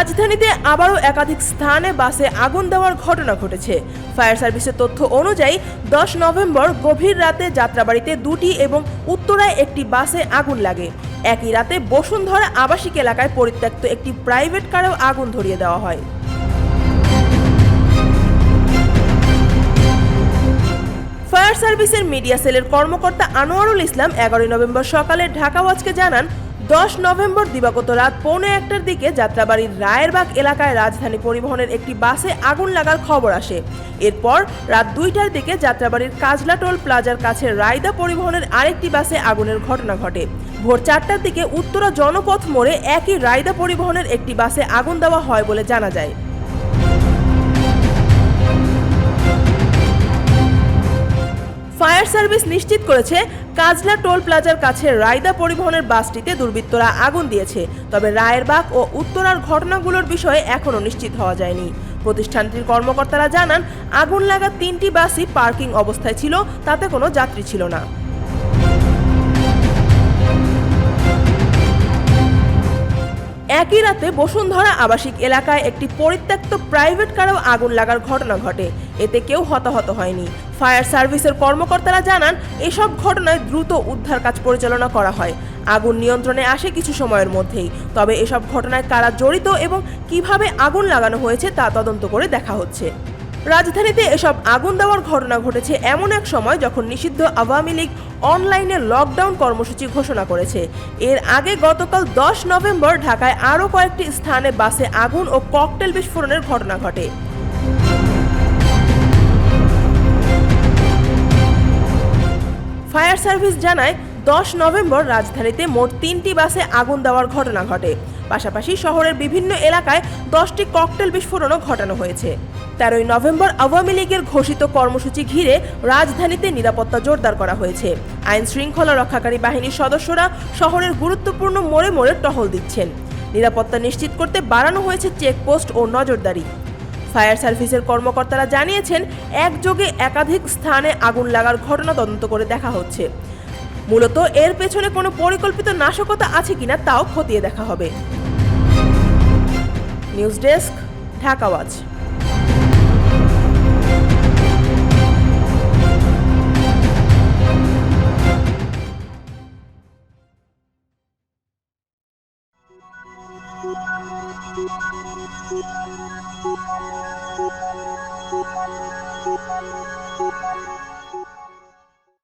রাজধানীতে আবারও একাধিক স্থানে বাসে আগুন দেওয়ার ঘটনা ঘটেছে। ফায়ার সার্ভিসের তথ্য অনুযায়ী, দশ নভেম্বর গভীর রাতে যাত্রাবাড়িতে দুটি এবং উত্তরায় একটি বাসে আগুন লাগে। একই রাতে বসুন্ধরা আবাসিক এলাকায় পরিত্যক্ত একটি প্রাইভেট কারেও আগুন ধরিয়ে দেওয়া হয়। ফায়ার সার্ভিসের মিডিয়া সেলের কর্মকর্তা আনোয়ারুল ইসলাম এগারোই নভেম্বর সকালে ঢাকা ওয়াচকে জানান দশ নভেম্বর দিবাগত রাত পৌনে একটার দিকে যাত্রাবাড়ির রায়েরবাগ এলাকায় রাজধানী পরিবহনের একটি বাসে আগুন লাগার খবর আসে। এরপর রাত দুইটার দিকে যাত্রাবাড়ির কাজলা টোল প্লাজার কাছে রায়দা পরিবহনের আরেকটি বাসে আগুনের ঘটনা ঘটে। ভোর চারটার দিকে উত্তরা জনপথ মোড়ে একই রায়দা পরিবহনের একটি বাসে আগুন দেওয়া হয় বলে জানা যায়। ফায়ার সার্ভিস নিশ্চিত করেছে, কাজলা টোল প্লাজার কাছে রায়দা পরিবহনের বাসটিতে দুর্বৃত্তরা আগুন দিয়েছে। তবে রায়ের রায়েরবাগ ও উত্তরার ঘটনাগুলোর বিষয়ে এখনও নিশ্চিত হওয়া যায়নি। প্রতিষ্ঠানটির কর্মকর্তারা জানান, আগুন লাগা তিনটি বাসই পার্কিং অবস্থায় ছিল, তাতে কোনো যাত্রী ছিল না। একই রাতে বসুন্ধরা আবাসিক এলাকায় একটি পরিত্যক্ত প্রাইভেট কারেও আগুন লাগার ঘটনা ঘটে। এতে কেউ হতাহত হয়নি। ফায়ার সার্ভিসের কর্মকর্তারা জানান, এসব ঘটনায় দ্রুত উদ্ধার কাজ পরিচালনা করা হয়। আগুন নিয়ন্ত্রণে আসে কিছু সময়ের মধ্যেই। তবে এসব ঘটনায় কারা জড়িত এবং কীভাবে আগুন লাগানো হয়েছে তা তদন্ত করে দেখা হচ্ছে। রাজধানীতে এসব আগুন দেওয়ার ঘটনা ঘটেছে এমন এক সময় যখন নিষিদ্ধ আওয়ামী লীগ অনলাইনে লকডাউন কর্মসূচি ঘোষণা করেছে। এর আগে গতকাল দশ নভেম্বর ঢাকায় আরও কয়েকটি স্থানে বাসে আগুন ও ককটেল বিস্ফোরণের ঘটনা ঘটে। ফায়ার সার্ভিস জানায়, দশ নভেম্বর রাজধানীতে মোট তিনটি বাসে আগুন দেওয়ার ঘটনা ঘটে। পাশাপাশি শহরের বিভিন্ন এলাকায় দশটি ককটেল বিস্ফোরণও ঘটানো হয়েছে। তেরোই নভেম্বর আওয়ামী লীগের ঘোষিত কর্মসূচি ঘিরে রাজধানীতে নিরাপত্তা জোরদার করা হয়েছে। আইন শৃঙ্খলা রক্ষাকারী বাহিনীর সদস্যরা শহরের গুরুত্বপূর্ণ মোড়ে মোড়ে টহল দিচ্ছেন। নিরাপত্তা নিশ্চিত করতে বাড়ানো হয়েছে চেকপোস্ট ও নজরদারি। ফায়ার সার্ভিসের কর্মকর্তারা জানিয়েছেন, একযোগে একাধিক স্থানে আগুন লাগার ঘটনা তদন্ত করে দেখা হচ্ছে মূলত এর পেছনে কোনো পরিকল্পিত নাশকতা আছে কিনা তাও খতিয়ে দেখা হবে নিউজ ডেস্ক ঢাকাওয়াজ Thank you. Thank you.